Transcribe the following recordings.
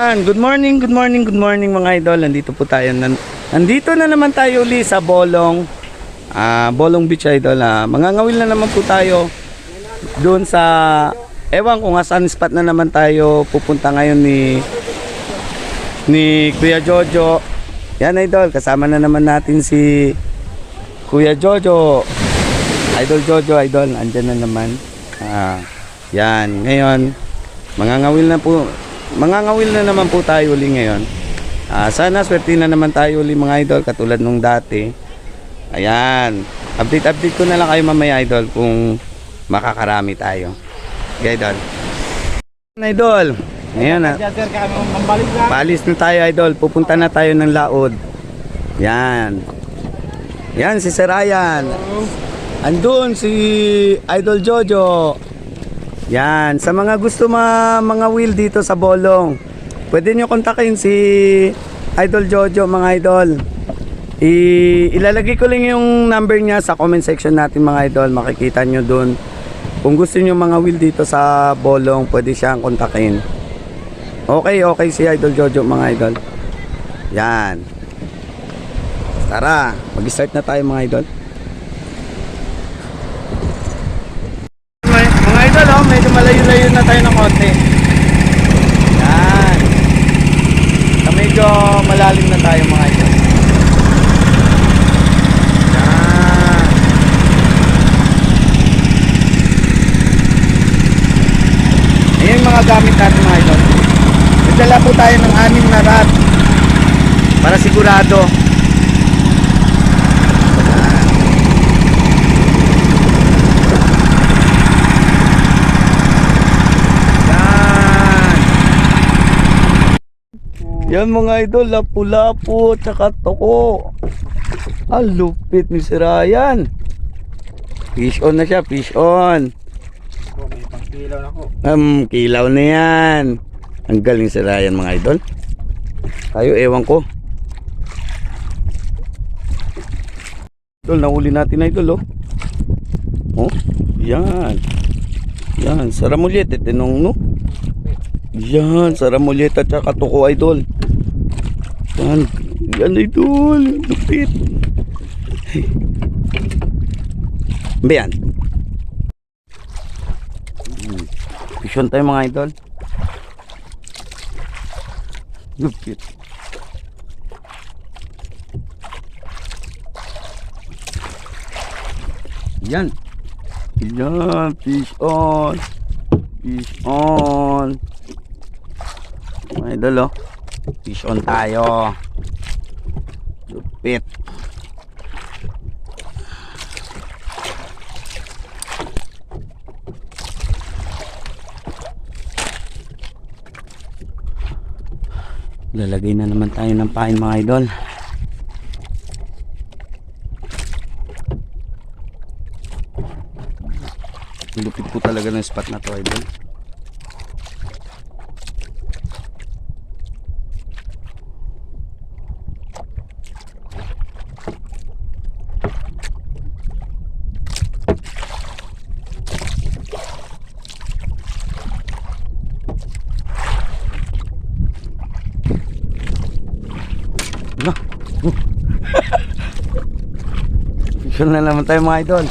Yan, Good morning, good morning, good morning mga idol. Nandito po tayo. Nan- Nandito na naman tayo uli sa Bolong. Ah, Bolong Beach idol. Ah, mangangawil na naman po tayo doon sa ewan ko nga spot na naman tayo pupunta ngayon ni ni Kuya Jojo. Yan idol, kasama na naman natin si Kuya Jojo. Idol Jojo, idol, andyan na naman. Ah, yan, ngayon, mangangawil na po, mangangawil na naman po tayo uli ngayon. Ah, sana swerte na naman tayo uli mga idol, katulad nung dati. Ayan, update-update ko na lang kayo mamaya idol kung makakarami tayo. Okay, idol. Idol, ngayon na, na. Paalis na tayo idol, pupunta na tayo ng Laod. Yan. Yan si Sir Ryan. Andun si Idol Jojo. Yan, sa mga gusto ma mga wheel dito sa Bolong. Pwede nyo kontakin si Idol Jojo mga idol. I ilalagay ko lang yung number niya sa comment section natin mga idol. Makikita nyo dun. Kung gusto nyo mga wheel dito sa Bolong, pwede siyang kontakin. Okay, okay si Idol Jojo mga idol. Yan. Tara, mag-start na tayo mga idol. Idol, oh, medyo malayo-layo na tayo ng konti. Yan. Sa medyo malalim na tayo mga idol. Yan. Ayan mga gamit natin mga idol. Nagdala po tayo ng anim na rod para sigurado. Yan. Yan mga idol, lapu-lapu, tsaka toko. Ang lupit ni si Ryan. Fish on na siya, fish on. Ako, may pangkilaw na ako. Um, kilaw na yan. Ang galing si Ryan mga idol. Tayo ewan ko. Idol, nahuli natin na idol oh. Oh, yan. Yan, saramulit, tinong no. Yan, saramulit at saka tuko idol. Yan, yan idol. Lupit. Ba yan? Vision tayo mga idol. Lupit. Yan. Yan. Fish on. Fish on. Mga idol oh. Fish on tayo. Lupit. Lalagay na naman tayo ng pain mga idol. Lupit po talaga ng spot na to idol. Ano? Picture na naman tayo mga idol.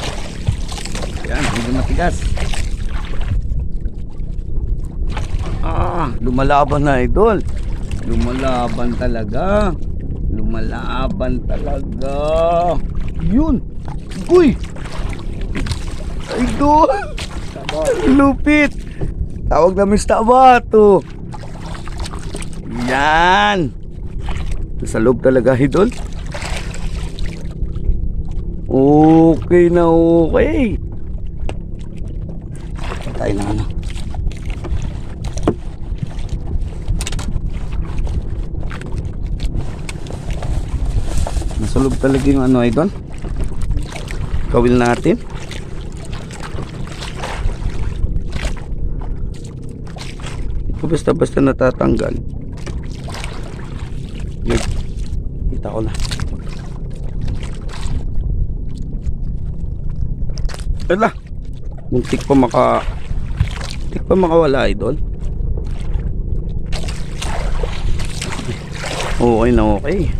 Yan, hindi matigas. Ah, lumalaban na idol. Lumalaban talaga. Lumalaban talaga. Yun. Uy! Idol! Lupit! Tawag na Mr. Abato. Yan! Nasa loob talaga, idol. Okay na okay. Patay na ano. Nasa loob talaga yung ano, idol. Kawil natin. Ito basta-basta natatanggal. Nag kita ko na. Ala. Muntik pa maka Muntik pa makawala idol. Okay na okay.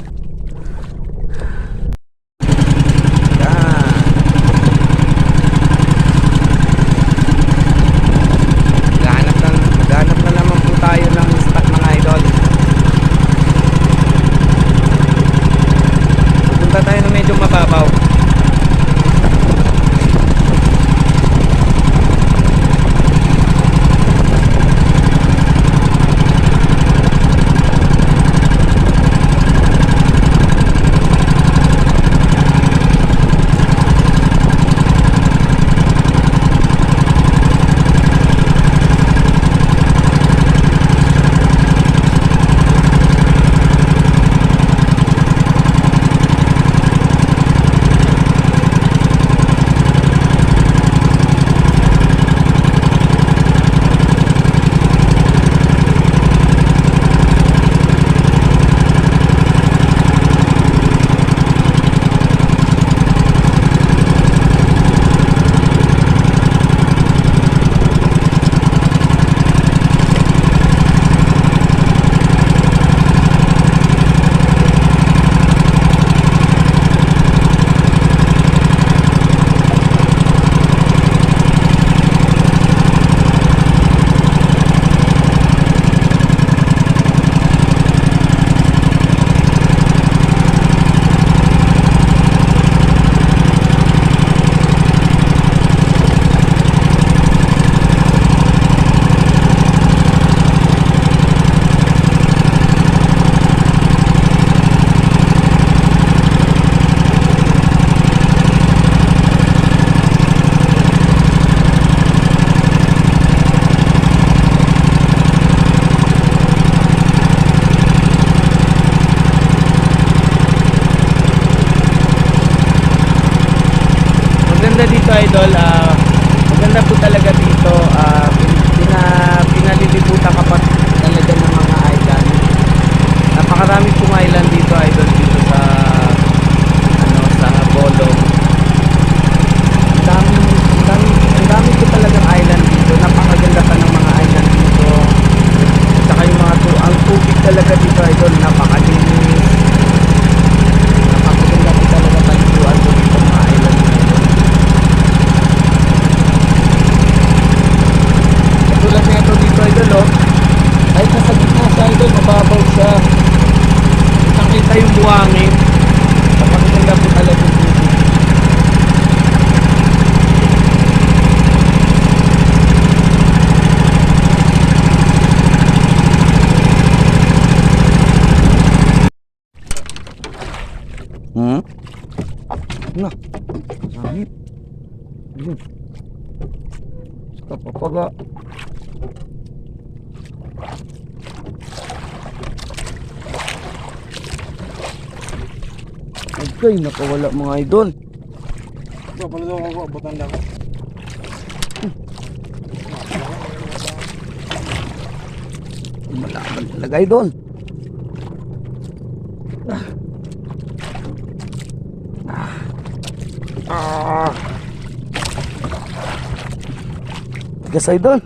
Hmm? Na. Sangit. Ayun. Sa papaga. Okay, nakawala mga idol. Ito, pala daw ako, butan lang. Malaban talaga idol. Ah. Tigas idol.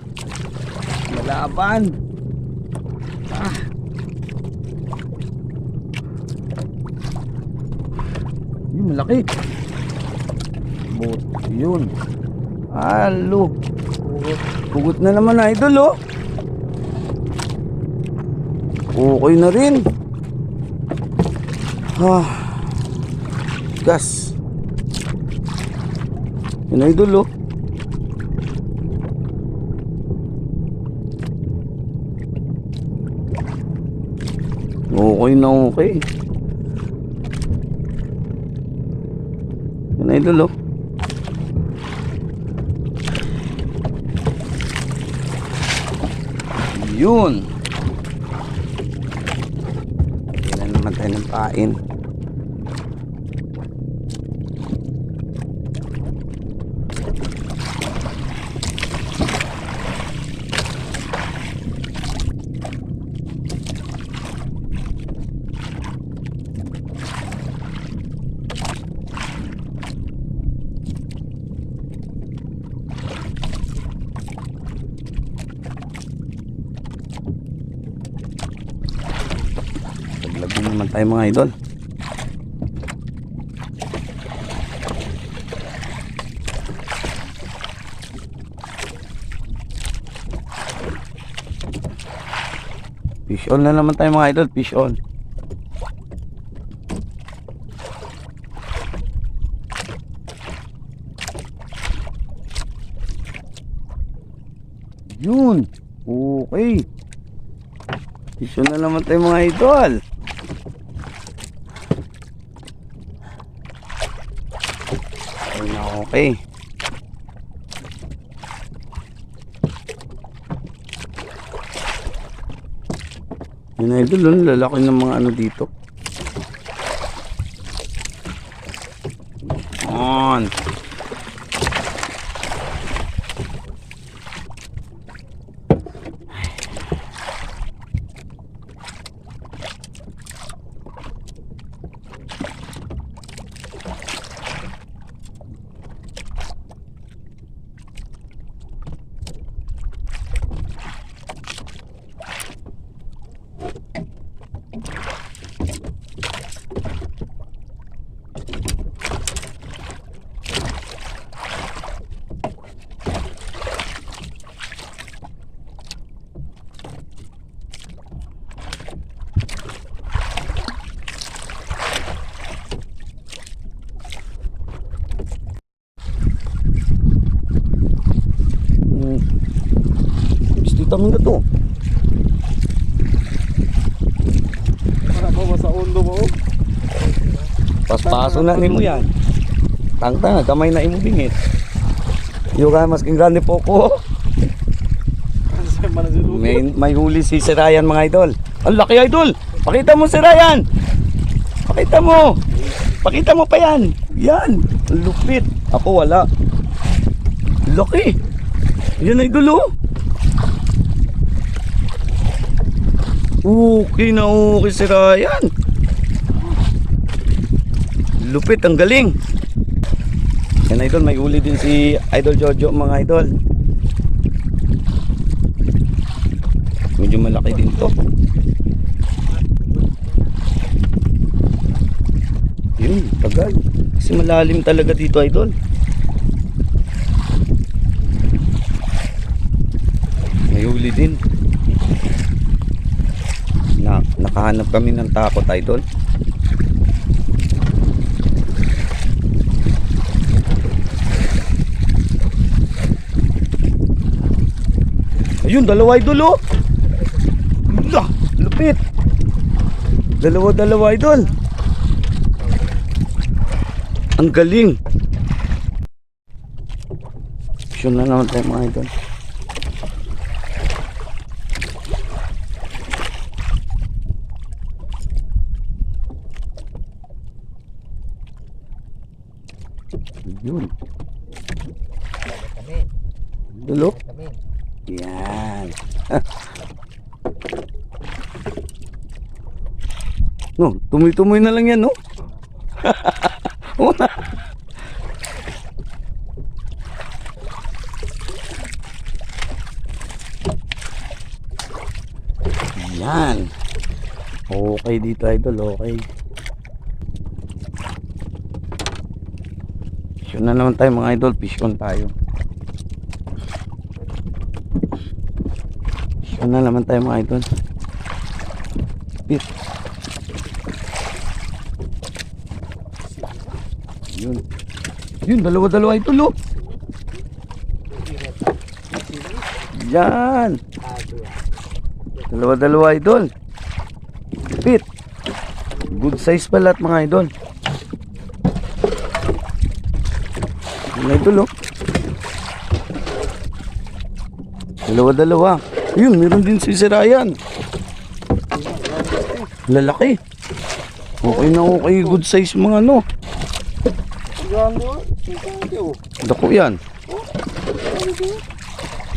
Malaban. Ah. Yun, malaki. Bot, yun. Halo. Pugot na naman idol oh. Okay na rin. Ah. Gas. Yun idol oh. Okay na okay. Yun idol oh. Yun. Kailan naman tayo ng pain. Tayo mga idol. Fish on na naman tayo mga idol, fish on. Yun. Okay. Fish on na naman tayo mga idol. Okay. Yun na idol, oh, lalaki ng mga ano dito. On. Hmm. Na to. Para pa ba sa undo mo? oh? Paspaso na nimo yan. Tangtang, kamay na imo bingit. Yo ka mas king grande po ko. May, may huli si Sir Ryan mga idol. Ang laki idol. Pakita mo si Ryan. Pakita mo. Pakita mo pa yan. Yan. Lupit. Ako wala. Laki. Yan idol oh. Okay na okay si Ryan. Lupit, ang galing. Yan idol, may uli din si Idol Jojo mga idol. Medyo malaki din to. Yun, tagal. Kasi malalim talaga dito idol. May uli din. Na, nakahanap kami ng takot idol. Ayun, dalawa idol oh. Lah, lupit. Dalawa dalawa idol. Ang galing. Sure na naman tayo mga idol. Yun. Dulo. Yan. no, tumoy-tumoy na lang yan, no? Una. Yan. Okay dito, idol. Okay. Fish na naman tayo mga idol. Fish tayo. On na naman tayo mga idol. Fish. Yun. Yun, dalawa-dalawa ito, lo. Yan. Dalawa-dalawa idol. Pit. Good size pala at mga idol. Yan idol, oh. Dalawa-dalawa. Yun, meron din si Sir Ryan. Lalaki. Okay na okay. Good size mga ano. Dako yan.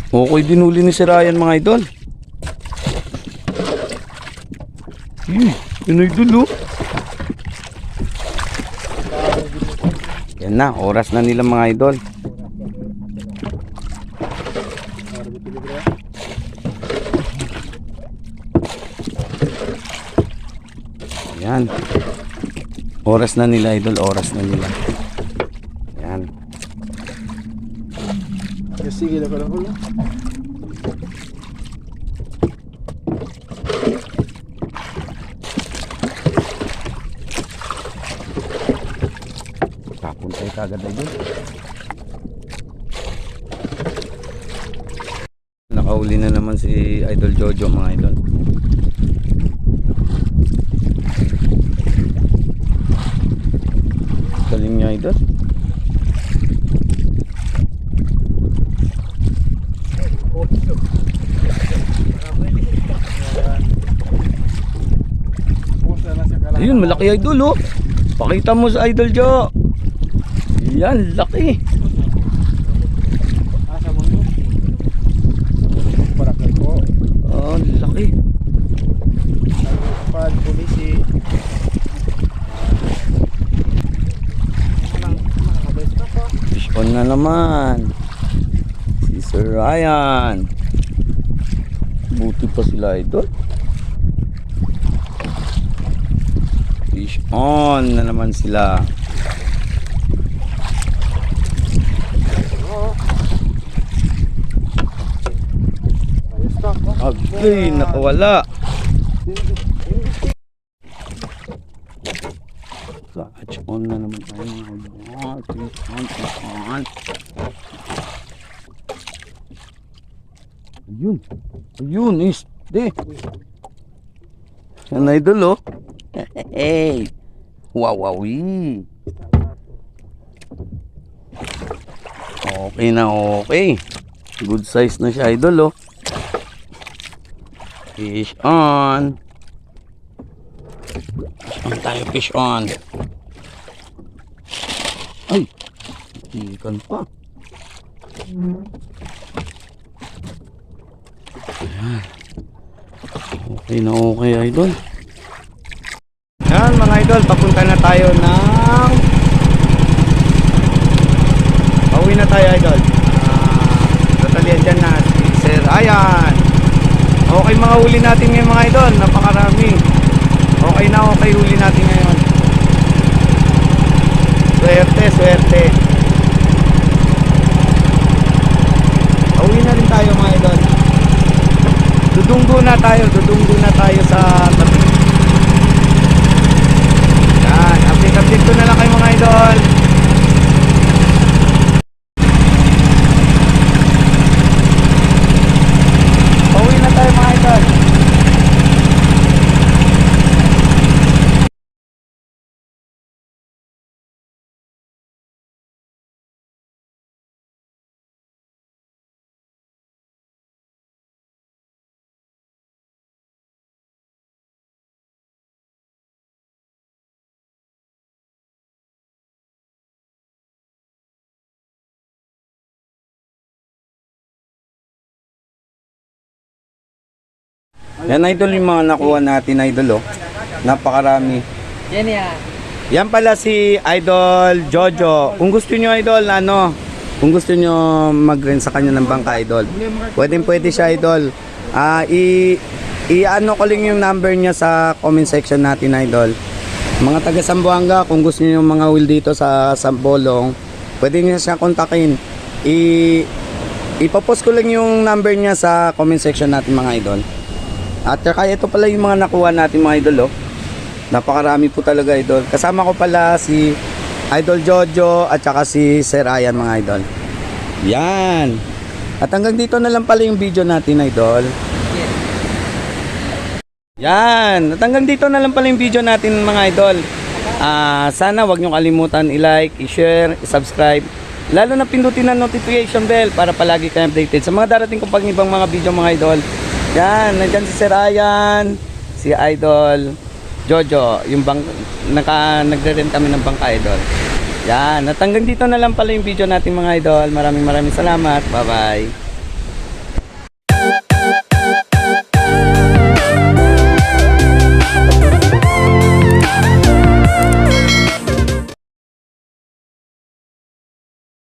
Okay dinuli ni si Ryan mga idol. Yun, yun idol oh. Yan na, oras na nila mga idol. Yan. Oras na nila, idol. Oras na nila. Yan. Sige na ka lang ulo. Kapuntay kagad idol. Nakauli na naman si Idol Jojo mga idol. Niya idol. Ayun, malaki idol oh. Pakita mo sa Idol Jo. Yan, laki. Asa mo yun? Para kay ko. Oh, laki. Pad polisi. Lang, makakabay ka pa. Fish on na naman. Si Sir Ryan. Buti pa sila idol. Fish on na naman sila. Agay, nakawala. Catch on na naman tayo mga idol. Fish on, on. Ayun. Ayun, is. De. Yan idol oh. Hey. Wow, wow. Okay na okay. Good size na siya idol oh. Fish on. Fish on tayo, fish on. Ay, ikan pa. Ayan. Okay na okay, idol. Yan mga idol, papunta na tayo ng Pauwi na tayo idol. Ah, tatalian dyan na si Sir Ayan. Okay mga huli natin ngayon mga idol, napakarami. Okay na okay huli natin ngayon. Swerte, swerte. Pauwi na rin tayo mga idol. Dudunggo na tayo, dudunggo na tayo sa tabi. Yan, update update ko na lang kayo mga idol. Pauwi na tayo mga idol. Yan idol yung mga nakuha natin idol oh. Napakarami. Yan yan. Yan pala si Idol Jojo. Kung gusto nyo idol, ano, kung gusto nyo mag-rent sa kanya ng bangka idol, pwede pwede siya idol. Ah, i i-ano ko lang yung number niya sa comment section natin idol. Mga taga Sambuanga, kung gusto niyo yung mga wheel dito sa Sambolong, pwede niyo siya kontakin. I ipopost ko lang yung number niya sa comment section natin mga idol. At saka ito pala yung mga nakuha natin mga idol oh. Napakarami po talaga idol. Kasama ko pala si Idol Jojo at saka si Sir Ayan mga idol. Yan. At hanggang dito na lang pala yung video natin idol. Yan. At hanggang dito na lang pala yung video natin mga idol. Ah, sana wag niyo kalimutan i-like, i-share, i-subscribe. Lalo na pindutin ang notification bell para palagi kayo updated sa mga darating kong pag ibang mga video mga idol. Yan, nandyan si Sir Ayan, si Idol Jojo, yung bang naka nagre-rent kami ng bangka idol. Yan, at hanggang dito na lang pala yung video natin mga idol. Maraming maraming salamat. Bye-bye.